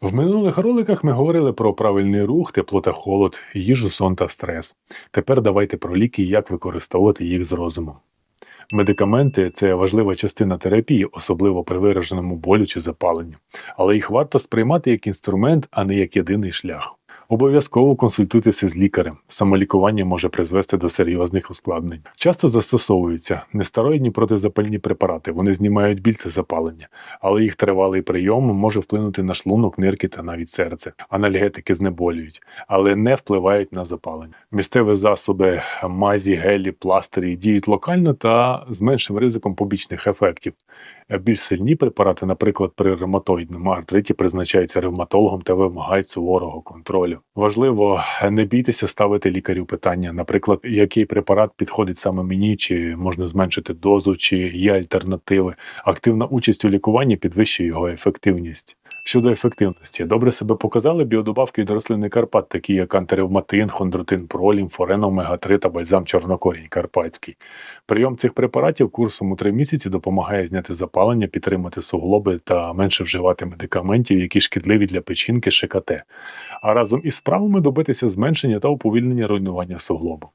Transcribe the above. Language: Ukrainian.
В минулих роликах ми говорили про правильний рух, тепло та холод, їжу, сон та стрес. Тепер давайте про ліки і як використовувати їх з розумом. Медикаменти це важлива частина терапії, особливо при вираженому болю чи запаленні, але їх варто сприймати як інструмент, а не як єдиний шлях. Обов'язково консультуйтеся з лікарем. Самолікування може призвести до серйозних ускладнень. Часто застосовуються нестероїдні протизапальні препарати. Вони знімають біль та запалення, але їх тривалий прийом може вплинути на шлунок, нирки та навіть серце. Анальгетики знеболюють, але не впливають на запалення. Місцеві засоби мазі, гелі, пластирі діють локально та з меншим ризиком побічних ефектів. Більш сильні препарати, наприклад, при ревматоїдному артриті, призначаються ревматологом та вимагають суворого контролю. Важливо не бійтеся ставити лікарю питання, наприклад, який препарат підходить саме мені, чи можна зменшити дозу, чи є альтернативи. Активна участь у лікуванні підвищує його ефективність. Щодо ефективності, добре себе показали біодобавки від рослини Карпат, такі як антиревматин, хондротин пролім, форен омега 3 та бальзам чорнокорінь карпатський. Прийом цих препаратів курсом у 3 місяці допомагає зняти запалення, підтримати суглоби та менше вживати медикаментів, які шкідливі для печінки ШКТ, а разом із справами добитися зменшення та уповільнення руйнування суглобу.